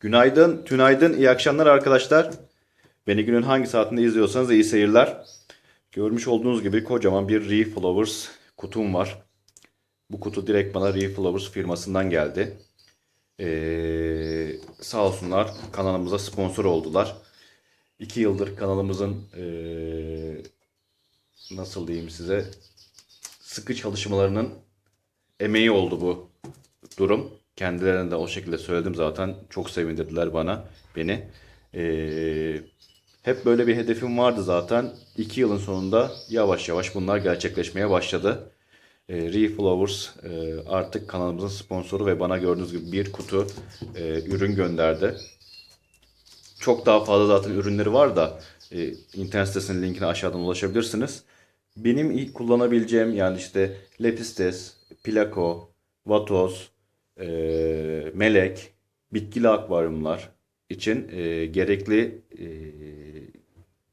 Günaydın, tünaydın, iyi akşamlar arkadaşlar. Beni günün hangi saatinde izliyorsanız iyi seyirler. Görmüş olduğunuz gibi kocaman bir Reflowers kutum var. Bu kutu direkt bana Reflowers firmasından geldi. Ee, sağ olsunlar kanalımıza sponsor oldular. İki yıldır kanalımızın ee, nasıl diyeyim size sıkı çalışmalarının emeği oldu bu durum. Kendilerine de o şekilde söyledim zaten. Çok sevindirdiler bana, beni. Ee, hep böyle bir hedefim vardı zaten. İki yılın sonunda yavaş yavaş bunlar gerçekleşmeye başladı. Ee, Reflowers e, artık kanalımızın sponsoru ve bana gördüğünüz gibi bir kutu e, ürün gönderdi. Çok daha fazla zaten ürünleri var da e, internet sitesinin linkine aşağıdan ulaşabilirsiniz. Benim ilk kullanabileceğim yani işte Lepistes, Plako, Vatoz, e, Melek, bitkili akvaryumlar için e, gerekli e,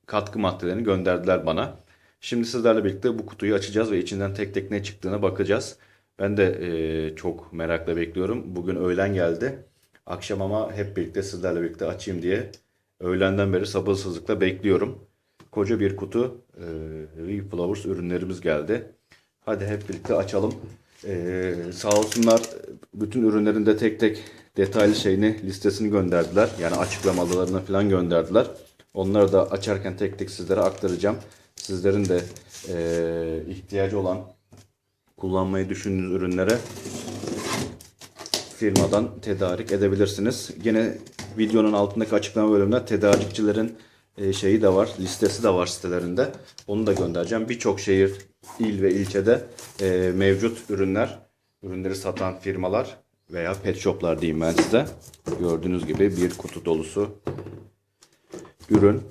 katkı maddelerini gönderdiler bana. Şimdi sizlerle birlikte bu kutuyu açacağız ve içinden tek tek ne çıktığına bakacağız. Ben de e, çok merakla bekliyorum. Bugün öğlen geldi. Akşam ama hep birlikte sizlerle birlikte açayım diye öğlenden beri sabırsızlıkla bekliyorum. Koca bir kutu e, Reflowers ürünlerimiz geldi. Hadi hep birlikte açalım. E, sağ olsunlar bütün ürünlerin de tek tek detaylı şeyini listesini gönderdiler. Yani açıklamalarını falan gönderdiler. Onları da açarken tek tek sizlere aktaracağım. Sizlerin de e, ihtiyacı olan kullanmayı düşündüğünüz ürünlere firmadan tedarik edebilirsiniz. Gene videonun altındaki açıklama bölümünde tedarikçilerin e, şeyi de var, listesi de var sitelerinde. Onu da göndereceğim. Birçok şehir, il ve ilçede e, mevcut ürünler, ürünleri satan firmalar veya pet shoplar diyeyim ben size. Gördüğünüz gibi bir kutu dolusu ürün.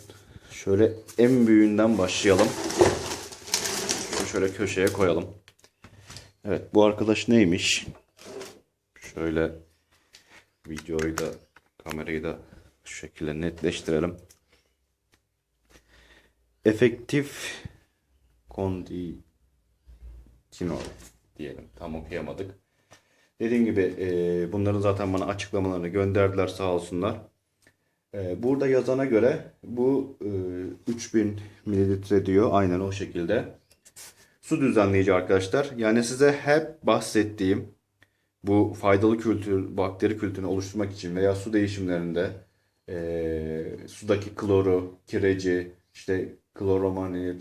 Şöyle en büyüğünden başlayalım. Şöyle köşeye koyalım. Evet bu arkadaş neymiş? Şöyle videoyu da kamerayı da şu şekilde netleştirelim. Efektif konditinol diyelim. Tam okuyamadık. Dediğim gibi e, bunların zaten bana açıklamalarını gönderdiler sağ olsunlar. E, burada yazana göre bu e, 3000 mililitre diyor. Aynen o şekilde. Su düzenleyici arkadaşlar. Yani size hep bahsettiğim bu faydalı kültür, bakteri kültürünü oluşturmak için veya su değişimlerinde e, sudaki kloru, kireci, işte kloromanir,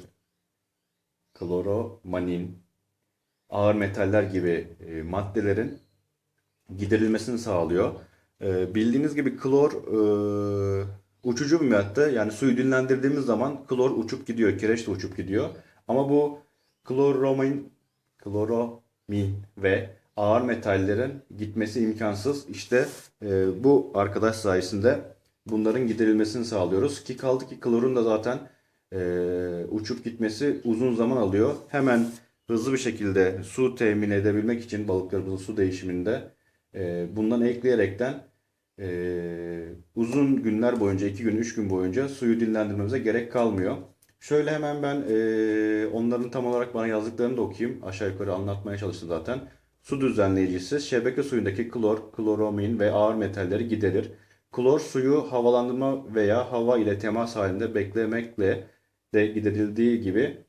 kloromanin, ağır metaller gibi e, maddelerin giderilmesini sağlıyor. E, bildiğiniz gibi klor e, uçucu bir madde. Yani suyu dinlendirdiğimiz zaman klor uçup gidiyor, kireç de uçup gidiyor. Ama bu kloromin, kloromin ve ağır metallerin gitmesi imkansız. İşte e, bu arkadaş sayesinde bunların giderilmesini sağlıyoruz. Ki kaldı ki klorun da zaten e, uçup gitmesi uzun zaman alıyor. Hemen hızlı bir şekilde su temin edebilmek için balıklarımızın su değişiminde e, bundan ekleyerekten e, uzun günler boyunca, 2 gün, 3 gün boyunca suyu dinlendirmemize gerek kalmıyor. Şöyle hemen ben e, onların tam olarak bana yazdıklarını da okuyayım. Aşağı yukarı anlatmaya çalıştım zaten. Su düzenleyicisi şebeke suyundaki klor, kloromin ve ağır metalleri giderir. Klor suyu havalandırma veya hava ile temas halinde beklemekle de giderildiği gibi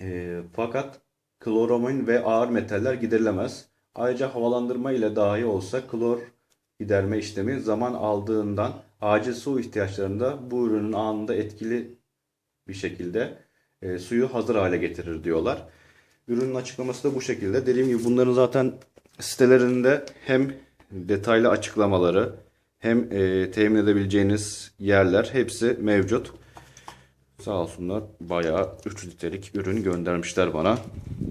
e, fakat kloromin ve ağır metaller giderilemez. Ayrıca havalandırma ile dahi olsa klor giderme işlemi zaman aldığından acil su ihtiyaçlarında bu ürünün anında etkili bir şekilde e, suyu hazır hale getirir diyorlar. Ürünün açıklaması da bu şekilde. Dediğim gibi bunların zaten sitelerinde hem detaylı açıklamaları hem e, temin edebileceğiniz yerler hepsi mevcut. Sağ olsunlar bayağı 3 litrelik ürün göndermişler bana.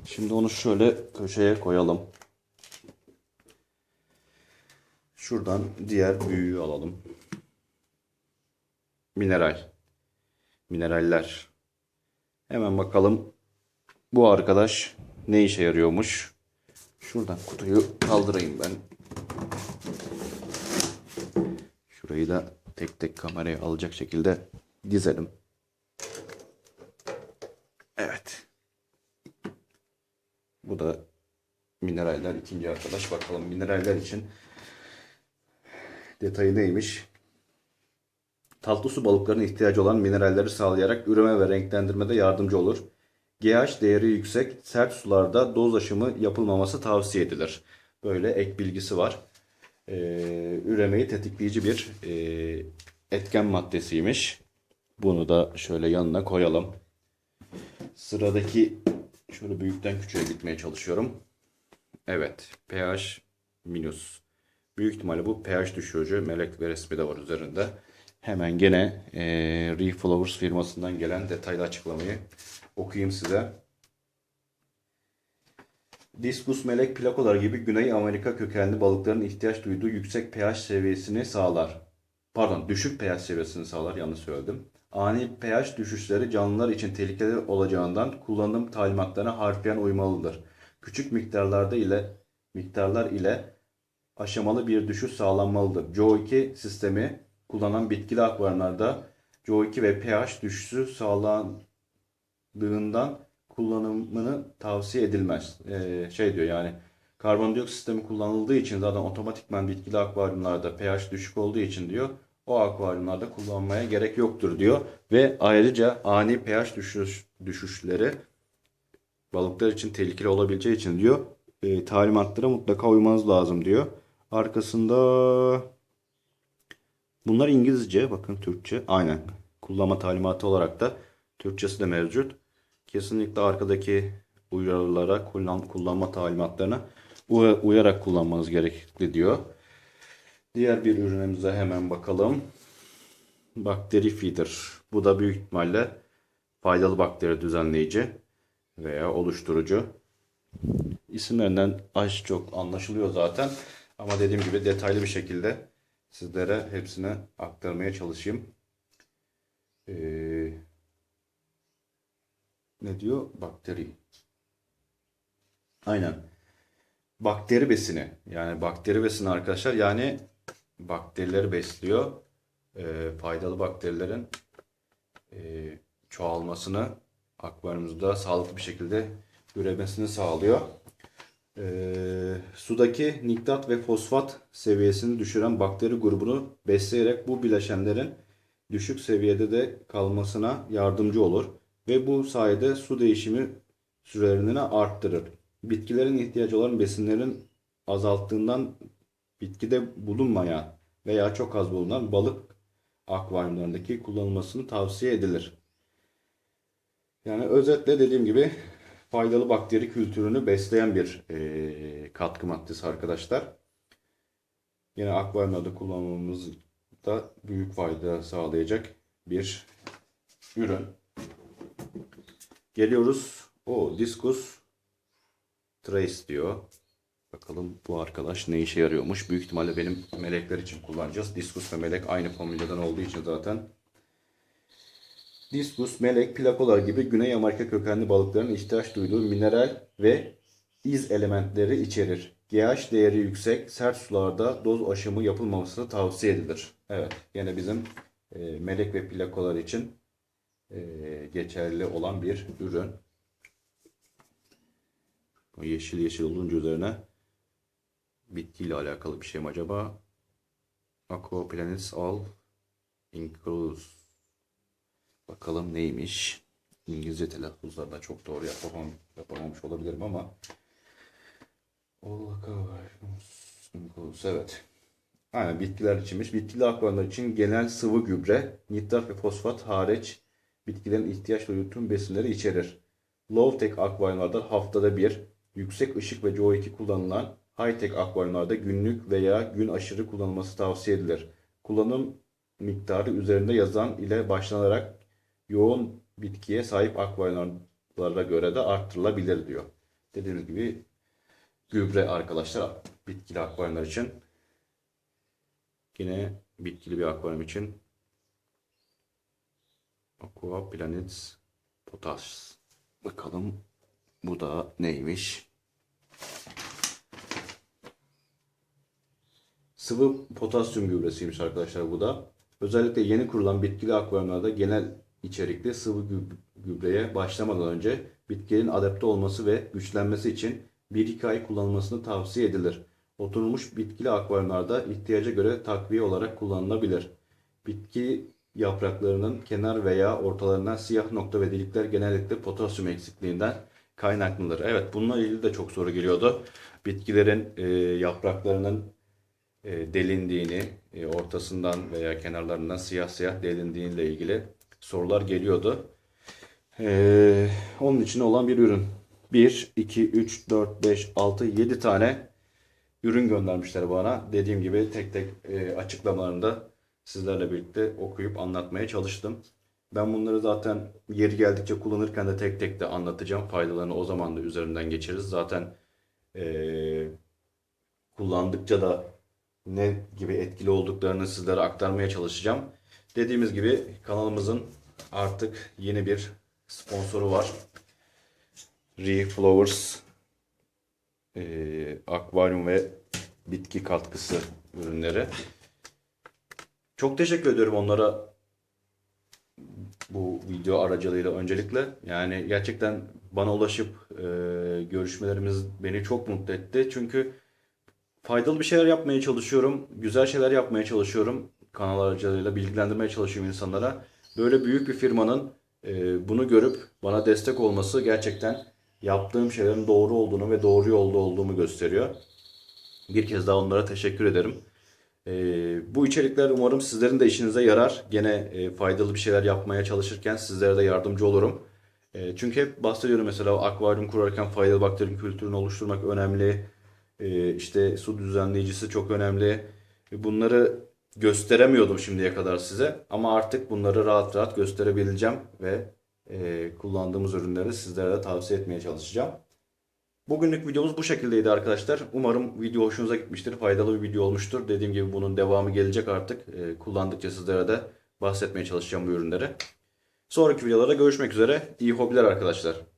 Şimdi onu şöyle köşeye koyalım. Şuradan diğer büyüğü alalım. Mineral. Mineraller. Hemen bakalım bu arkadaş ne işe yarıyormuş. Şuradan kutuyu kaldırayım ben. Şurayı da tek tek kameraya alacak şekilde dizelim. Evet. Bu da mineraller ikinci arkadaş. Bakalım mineraller için Detayı neymiş? Tatlı su balıklarının ihtiyacı olan mineralleri sağlayarak üreme ve renklendirmede yardımcı olur. GH değeri yüksek, sert sularda doz aşımı yapılmaması tavsiye edilir. Böyle ek bilgisi var. Ee, üremeyi tetikleyici bir e, etken maddesiymiş. Bunu da şöyle yanına koyalım. Sıradaki şöyle büyükten küçüğe gitmeye çalışıyorum. Evet, pH minus. Büyük ihtimalle bu pH düşürücü melek ve resmi de var üzerinde. Hemen gene e, Reflowers firmasından gelen detaylı açıklamayı okuyayım size. Diskus melek plakolar gibi Güney Amerika kökenli balıkların ihtiyaç duyduğu yüksek pH seviyesini sağlar. Pardon, düşük pH seviyesini sağlar. Yanlış söyledim. Ani pH düşüşleri canlılar için tehlikeli olacağından kullanım talimatlarına harfiyen uymalıdır. Küçük miktarlarda ile miktarlar ile aşamalı bir düşüş sağlanmalıdır. CO2 sistemi kullanan bitkili akvaryumlarda CO2 ve pH düşüşü sağlandığından kullanımını tavsiye edilmez. Ee, şey diyor yani karbondioksit sistemi kullanıldığı için zaten otomatikman bitkili akvaryumlarda pH düşük olduğu için diyor o akvaryumlarda kullanmaya gerek yoktur diyor. Ve ayrıca ani pH düşüş, düşüşleri balıklar için tehlikeli olabileceği için diyor e, talimatlara mutlaka uymanız lazım diyor. Arkasında bunlar İngilizce bakın Türkçe aynen kullanma talimatı olarak da Türkçesi de mevcut. Kesinlikle arkadaki uyarılara kullan, kullanma talimatlarına uy- uyarak kullanmanız gerekli diyor. Diğer bir ürünümüze hemen bakalım. Bakteri feeder. Bu da büyük ihtimalle faydalı bakteri düzenleyici veya oluşturucu. İsimlerinden az çok anlaşılıyor zaten. Ama dediğim gibi detaylı bir şekilde sizlere hepsini aktarmaya çalışayım. Ee, ne diyor? Bakteri. Aynen. Bakteri besini. Yani bakteri besini arkadaşlar. Yani bakterileri besliyor. Ee, faydalı bakterilerin e, çoğalmasını akvaryumumuzda sağlıklı bir şekilde üremesini sağlıyor. Ee, sudaki nitrat ve fosfat seviyesini düşüren bakteri grubunu besleyerek bu bileşenlerin düşük seviyede de kalmasına yardımcı olur ve bu sayede su değişimi sürelerini arttırır. Bitkilerin ihtiyacı olan besinlerin azalttığından bitkide bulunmayan veya çok az bulunan balık akvaryumlarındaki kullanılmasını tavsiye edilir. Yani özetle dediğim gibi faydalı bakteri kültürünü besleyen bir e, katkı maddesi arkadaşlar. Yine akvaryumlarda kullanmamızda büyük fayda sağlayacak bir ürün. Geliyoruz. O Discus Trace diyor. Bakalım bu arkadaş ne işe yarıyormuş. Büyük ihtimalle benim melekler için kullanacağız. Discus ve melek aynı familyadan olduğu için zaten Diskus, melek, plakolar gibi Güney Amerika kökenli balıkların ihtiyaç duyduğu mineral ve iz elementleri içerir. GH değeri yüksek, sert sularda doz aşımı yapılmaması tavsiye edilir. Evet, yine bizim e, melek ve plakolar için e, geçerli olan bir ürün. O yeşil yeşil olunca üzerine bitkiyle alakalı bir şey mi acaba? Aqua Planets All Includes Bakalım neymiş. İngilizce telaffuzlarına çok doğru yapamam, yapamamış olabilirim ama Evet. Aynen bitkiler içinmiş. Bitkili akvaryumlar için genel sıvı gübre, nitrat ve fosfat hariç bitkilerin ihtiyaç duyduğu tüm besinleri içerir. Low-tech akvaryumlarda haftada bir, yüksek ışık ve CO2 kullanılan high-tech akvaryumlarda günlük veya gün aşırı kullanılması tavsiye edilir. Kullanım miktarı üzerinde yazan ile başlanarak yoğun bitkiye sahip akvaryumlara göre de arttırılabilir diyor. Dediğimiz gibi gübre arkadaşlar bitkili akvaryumlar için yine bitkili bir akvaryum için Aqua Planets Potas. Bakalım bu da neymiş? Sıvı potasyum gübresiymiş arkadaşlar bu da. Özellikle yeni kurulan bitkili akvaryumlarda genel içerikli sıvı gübreye başlamadan önce bitkinin adapte olması ve güçlenmesi için 1-2 ay kullanılmasını tavsiye edilir. oturmuş bitkili akvaryumlarda ihtiyaca göre takviye olarak kullanılabilir. Bitki yapraklarının kenar veya ortalarından siyah nokta ve delikler genellikle potasyum eksikliğinden kaynaklıdır. Evet bununla ilgili de çok soru geliyordu. Bitkilerin e, yapraklarının e, delindiğini, e, ortasından veya kenarlarından siyah siyah delindiğiyle ilgili sorular geliyordu. E, onun için olan bir ürün. 1, 2, 3, 4, 5, 6, 7 tane ürün göndermişler bana. Dediğim gibi tek tek e, açıklamalarını da sizlerle birlikte okuyup anlatmaya çalıştım. Ben bunları zaten yeri geldikçe kullanırken de tek tek de anlatacağım. Faydalarını o zaman da üzerinden geçeriz. Zaten e, kullandıkça da ne gibi etkili olduklarını sizlere aktarmaya çalışacağım. Dediğimiz gibi kanalımızın artık yeni bir sponsoru var. Reflowers e, akvaryum ve bitki katkısı ürünleri. Çok teşekkür ediyorum onlara bu video aracılığıyla öncelikle. Yani gerçekten bana ulaşıp e, görüşmelerimiz beni çok mutlu etti. Çünkü faydalı bir şeyler yapmaya çalışıyorum. Güzel şeyler yapmaya çalışıyorum. Kanal aracılığıyla bilgilendirmeye çalışıyorum insanlara. Böyle büyük bir firmanın e, bunu görüp bana destek olması gerçekten yaptığım şeylerin doğru olduğunu ve doğru yolda olduğumu gösteriyor. Bir kez daha onlara teşekkür ederim. Ee, bu içerikler umarım sizlerin de işinize yarar. Gene e, faydalı bir şeyler yapmaya çalışırken sizlere de yardımcı olurum. E, çünkü hep bahsediyorum mesela akvaryum kurarken faydalı bakteri kültürünü oluşturmak önemli. E, işte su düzenleyicisi çok önemli. E, bunları gösteremiyordum şimdiye kadar size. Ama artık bunları rahat rahat gösterebileceğim ve e, kullandığımız ürünleri sizlere de tavsiye etmeye çalışacağım. Bugünlük videomuz bu şekildeydi arkadaşlar. Umarım video hoşunuza gitmiştir. Faydalı bir video olmuştur. Dediğim gibi bunun devamı gelecek artık. Ee, kullandıkça sizlere de bahsetmeye çalışacağım bu ürünleri. Sonraki videolarda görüşmek üzere. İyi hobiler arkadaşlar.